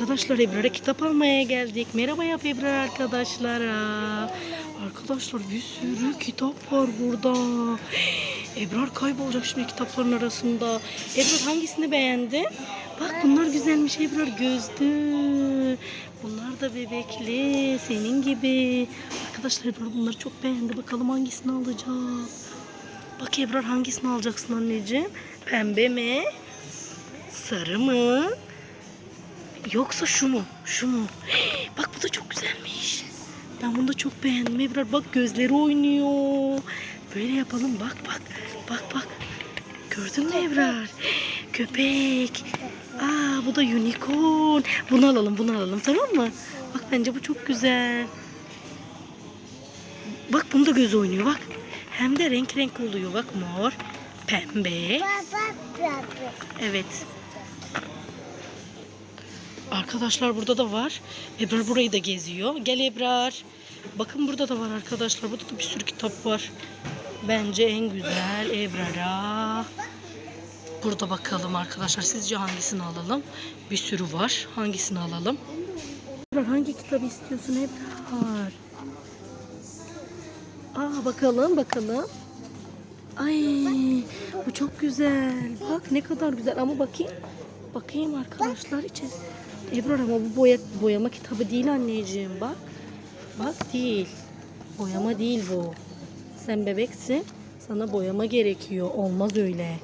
Arkadaşlar Ebrar'a kitap almaya geldik. Merhaba yap Ebrar arkadaşlara. Arkadaşlar bir sürü kitap var burada. Ebrar kaybolacak şimdi kitapların arasında. Ebrar hangisini beğendi? Bak bunlar güzelmiş Ebrar gözlü. Bunlar da bebekli senin gibi. Arkadaşlar Ebrar bunları çok beğendi. Bakalım hangisini alacak. Bak Ebrar hangisini alacaksın anneciğim? Pembe mi? Sarı mı? Yoksa şu mu? Şu mu? Bak bu da çok güzelmiş. Ben bunu da çok beğendim Ebrar. Bak gözleri oynuyor. Böyle yapalım. Bak bak. Bak bak. Gördün mü Ebrar? Köpek. Aa bu da unicorn. Bunu alalım bunu alalım tamam mı? Bak bence bu çok güzel. Bak bunu da göz oynuyor bak. Hem de renk renk oluyor. Bak mor, pembe. Evet. Arkadaşlar burada da var. Ebrar burayı da geziyor. Gel Ebrar. Bakın burada da var arkadaşlar. Burada da bir sürü kitap var. Bence en güzel Ebrar'a. Burada bakalım arkadaşlar. Sizce hangisini alalım? Bir sürü var. Hangisini alalım? Ebrar hangi kitabı istiyorsun Ebrar? Aa bakalım bakalım. Ay bu çok güzel. Bak ne kadar güzel ama bakayım. Bakayım arkadaşlar içi. Ebrar ama bu boya, boyama kitabı değil anneciğim bak. Bak değil. Boyama değil bu. Sen bebeksin. Sana boyama gerekiyor. Olmaz öyle.